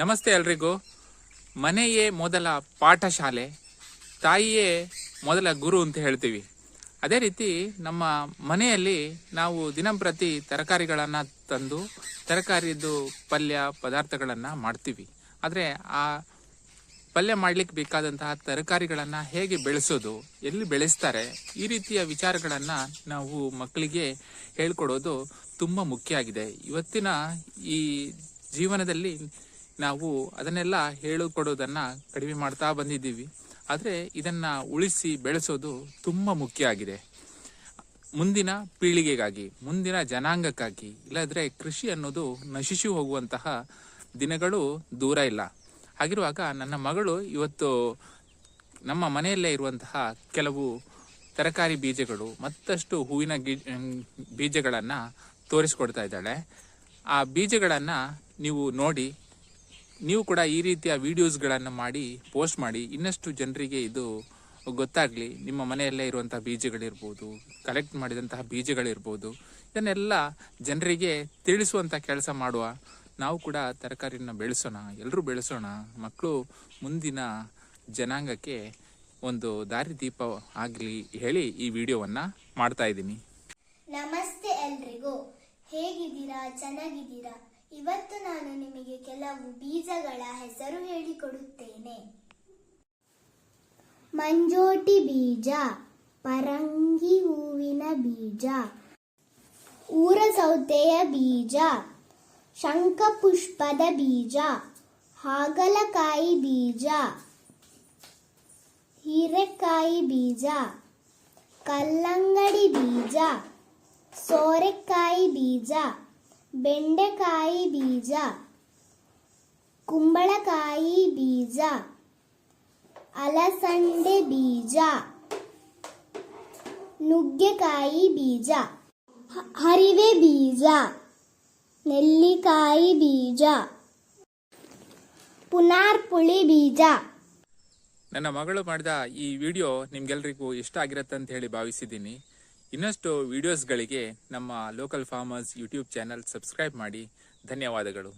ನಮಸ್ತೆ ಎಲ್ರಿಗೂ. ಮನೆಯೇ ಮೊದಲ ಪಾಠಶಾಲೆ, ತಾಯಿಯೇ ಮೊದಲ ಗುರು ಅಂತ ಹೇಳ್ತೀವಿ. ಅದೇ ರೀತಿ ನಮ್ಮ ಮನೆಯಲ್ಲಿ ನಾವು ದಿನಂಪ್ರತಿ ತರಕಾರಿಗಳನ್ನು ತಂದು, ತರಕಾರಿದು ಪಲ್ಯ ಪದಾರ್ಥಗಳನ್ನು ಮಾಡ್ತೀವಿ. ಆದರೆ ಆ ಪಲ್ಯ ಮಾಡ್ಲಿಕ್ಕೆ ಬೇಕಾದಂತಹ ತರಕಾರಿಗಳನ್ನು ಹೇಗೆ ಬೆಳೆಸೋದು, ಎಲ್ಲಿ ಬೆಳೆಸ್ತಾರೆ, ಈ ರೀತಿಯ ವಿಚಾರಗಳನ್ನು ನಾವು ಮಕ್ಕಳಿಗೆ ಹೇಳ್ಕೊಡೋದು ತುಂಬ ಮುಖ್ಯ ಆಗಿದೆ. ಇವತ್ತಿನ ಈ ಜೀವನದಲ್ಲಿ ನಾವು ಅದನ್ನೆಲ್ಲ ಹೇಳಿಕೊಡೋದನ್ನ ಕಡಿಮೆ ಮಾಡ್ತಾ ಬಂದಿದ್ದೀವಿ. ಆದರೆ ಇದನ್ನು ಉಳಿಸಿ ಬೆಳೆಸೋದು ತುಂಬ ಮುಖ್ಯ ಆಗಿದೆ. ಮುಂದಿನ ಪೀಳಿಗೆಗಾಗಿ, ಮುಂದಿನ ಜನಾಂಗಕ್ಕಾಗಿ, ಇಲ್ಲದ್ರೆ ಕೃಷಿ ಅನ್ನೋದು ನಶಿಸಿ ಹೋಗುವಂತಹ ದಿನಗಳು ದೂರ ಇಲ್ಲ. ಹಾಗಿರುವಾಗ ನನ್ನ ಮಗಳು ಇವತ್ತು ನಮ್ಮ ಮನೆಯಲ್ಲೇ ಇರುವಂತಹ ಕೆಲವು ತರಕಾರಿ ಬೀಜಗಳು, ಮತ್ತಷ್ಟು ಹೂವಿನ ಗಿ ಬೀಜಗಳನ್ನು ತೋರಿಸ್ಕೊಡ್ತಾ ಇದ್ದಾಳೆ. ಆ ಬೀಜಗಳನ್ನು ನೀವು ನೋಡಿ ನೀವು ಕೂಡ ಈ ರೀತಿಯ ವಿಡಿಯೋಸ್ಗಳನ್ನು ಮಾಡಿ, ಪೋಸ್ಟ್ ಮಾಡಿ, ಇನ್ನಷ್ಟು ಜನರಿಗೆ ಇದು ಗೊತ್ತಾಗಲಿ. ನಿಮ್ಮ ಮನೆಯಲ್ಲೇ ಇರುವಂತಹ ಬೀಜಗಳಿರ್ಬೋದು ಕಲೆಕ್ಟ್ ಮಾಡಿದಂತಹ ಬೀಜಗಳಿರ್ಬೋದು, ಇದನ್ನೆಲ್ಲ ಜನರಿಗೆ ತಿಳಿಸುವಂಥ ಕೆಲಸ ಮಾಡುವ ನಾವು ಕೂಡ ತರಕಾರಿಯನ್ನು ಬೆಳೆಸೋಣ ಎಲ್ಲರೂ ಬೆಳೆಸೋಣ. ಮಕ್ಕಳು ಮುಂದಿನ ಜನಾಂಗಕ್ಕೆ ಒಂದು ದಾರಿದೀಪ ಆಗಲಿ ಹೇಳಿ ಈ ವಿಡಿಯೋವನ್ನು ಮಾಡ್ತಾ ಇದ್ದೀನಿ. ನಮಸ್ತೆ ಎಲ್ರಿಗೂ. ಹೇಗಿದ್ದೀರಾ? ಚೆನ್ನಾಗಿದ್ದೀರಾ? ಇವತ್ತು ನಾನು ಕೆಲವು ಬೀಜಗಳ ಹೆಸರು ಹೇಳಿಕೊಡುತ್ತೇನೆ. ಮಂಜೋಟಿ ಬೀಜ, ಪರಂಗಿ ಹೂವಿನ ಬೀಜ ಊರ ಸೌತೆಯ ಬೀಜ, ಶಂಖಪುಷ್ಪದ ಬೀಜ, ಹಾಗಲಕಾಯಿ ಬೀಜ, ಹೀರೆಕಾಯಿ ಬೀಜ, ಕಲ್ಲಂಗಡಿ ಬೀಜ, ಸೋರೆಕಾಯಿ ಬೀಜ, ಬೆಂಡೆಕಾಯಿ ಬೀಜ ಕುಂಬಳಕಾಯಿ ಬೀಜ, ಅಲಸಂಡೆ ಬೀಜ, ನುಗ್ಗೆಕಾಯಿ ಬೀಜ ಹರಿವೆ ಬೀಜ, ನೆಲ್ಲಿಕಾಯಿ ಬೀಜ, ಪುನಾರ್ಪುಳಿ ಬೀಜ. ನನ್ನ ಮಗಳು ಮಾಡಿದ ಈ ವಿಡಿಯೋ ನಿಮ್ಗೆಲ್ರಿಗೂ ಇಷ್ಟ ಆಗಿರತ್ತೆ ಅಂತ ಹೇಳಿ ಭಾವಿಸಿದ್ದೀನಿ. ಇನ್ನಷ್ಟು ವಿಡಿಯೋಸ್ಗಳಿಗೆ ನಮ್ಮ local farmers YouTube channel subscribe ಮಾಡಿ. ಧನ್ಯವಾದಗಳು.